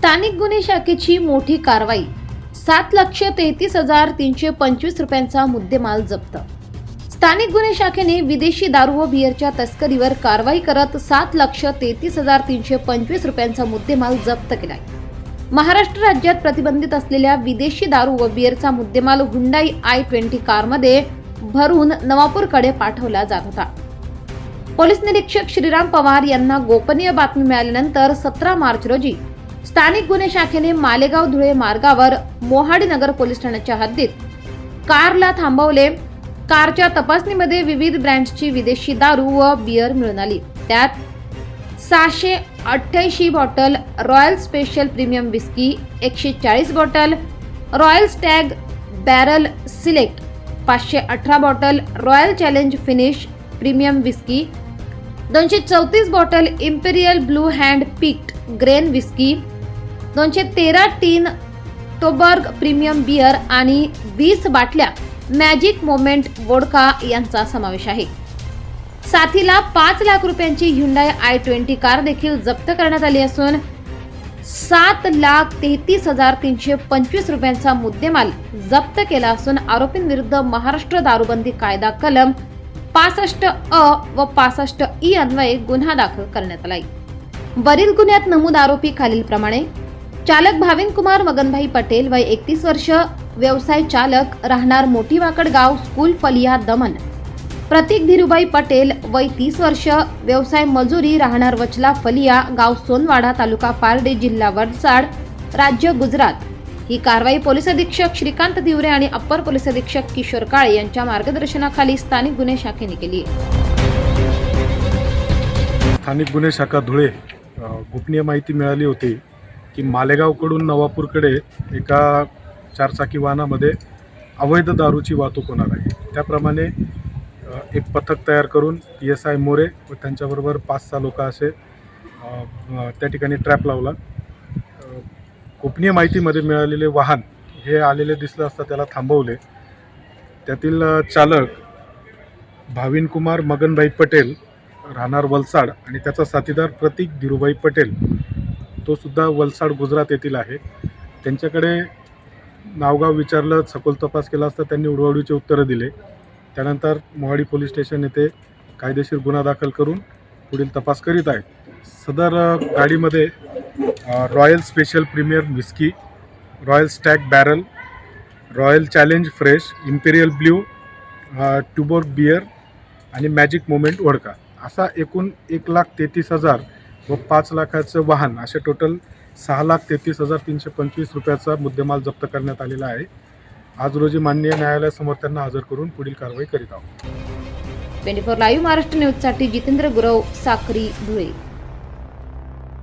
स्थानिक गुन्हे शाखेची मोठी कारवाई. सात लक्ष तेहतीस हजार तीनशे पंचवीस रुपयांचा मुद्देमाल जप्त. स्थानिक गुन्हे शाखेने विदेशी दारू व बियरच्या तस्करीवर कारवाई करत सात लक्ष तेहतीस हजार तीनशे पंचवीस रुपयांचा मुद्देमाल जप्त केलाय. महाराष्ट्र राज्यात प्रतिबंधित असलेल्या विदेशी दारू व बिअरचा मुद्देमाल हुंडाई आय ट्वेंटी कारमध्ये भरून नवापूरकडे पाठवला जात होता. पोलीस निरीक्षक श्रीराम पवार यांना गोपनीय बातमी मिळाल्यानंतर सतरा मार्च रोजी स्थानिक गुन्हे शाखेने मालेगाव धुळे मार्गावर मोहाडी नगर पोलीस ठाण्याच्या हद्दीत कारला थांबवले. कारच्या तपासणीमध्ये विविध ब्रँड्सची विदेशी दारू व बियर मिळून आली. त्यात सहाशे अठ्ठ्याऐंशी bottle royal special premium whisky एकशे चाळीस bottle royal stag barrel select पाचशे अठरा bottle royal challenge finish premium whisky दोनशे चौतीस bottle imperial blue hand picked grain whisky दोनशे तेरा टीन टोबर्ग प्रीमियम बियर आणि वीस बाटल्या मॅजिक मोमेंट वोडका यांचा समावेश आहे. साथीला पाच लाख रुपयांची हुंडाई आय ट्वेंटी कार देखील जप्त करण्यात आली असून सात लाख तेहतीस हजार तीनशे पंचवीस रुपयांचा मुद्देमाल जप्त केला असून आरोपींविरुद्ध महाराष्ट्र दारूबंदी कायदा कलम पासष्ट अ व पासष्ट ई अन्वये गुन्हा दाखल करण्यात आला आहे वरील गुन्ह्यात नमूद आरोपी खालीलप्रमाणे. चालक भाविन कुमार मगनभाई पटेल वय एकतीस वर्ष व्यवसाय चालक राहणार मोठी वाकड गाव स्कूल फलिया दमन प्रतीक धीरुभाई पटेल वय तीस वर्ष व्यवसाय मजुरी राहणार वचला फलिया गाव सोनवाडा तालुका पारडे जिल्हा वडसाड राज्य गुजरात. ही कारवाई पोलीस अधीक्षक श्रीकांत दिवरे आणि अप्पर पोलीस अधीक्षक किशोर काळे यांच्या मार्गदर्शनाखाली स्थानिक गुन्हे शाखेने केली स्थानिक गुन्हे शाखा धुळे गोपनीय माहिती मिळाली होती की मालेगावकडून नवापूरकडे एका चारचाकी वाहनामध्ये अवैध दारूची वाहतूक होणार आहे. त्याप्रमाणे एक पथक तयार करून पी एस आय मोरे व त्यांच्याबरोबर पाच सहा लोक असे त्या ठिकाणी ट्रॅप लावला. गोपनीय माहितीमध्ये मिळालेले वाहन हे आलेले दिसलं असता त्याला थांबवले. त्यातील चालक भाविन कुमार मगनभाई पटेल राहणार वलसाड आणि त्याचा साथीदार प्रतीक धीरूभाई पटेल तो सुद्धा वलसाड गुजरात येथील आहे. त्यांच्याकडे नावगाव विचारलं सखोल तपास केला असता त्यांनी उडवाडीचे उत्तरं दिले. त्यानंतर मोहाडी पोलीस स्टेशन येथे कायदेशीर गुन्हा दाखल करून पुढील तपास करीत आहेत. सदर गाडीमध्ये royal special premier whisky royal stag barrel royal challenge fresh imperial blue Tuborg beer आणि मॅजिक मोमेंट वडका. असा एकूण एक लाख तेहतीस हजार व पाच लाखाचं वाहन असे टोटल सहा लाख तेहतीस हजार तीनशे पंचवीस रुपयाचा मुद्देमाल जप्त करण्यात आलेला आहे. आज रोजी माननीय न्यायालयासमोर त्यांना हजर करून पुढील कारवाई करीत आहोत. ट्वेंटी फोर लाईव्ह महाराष्ट्र न्यूजसाठी जितेंद्र गुरव साखरी धुळे.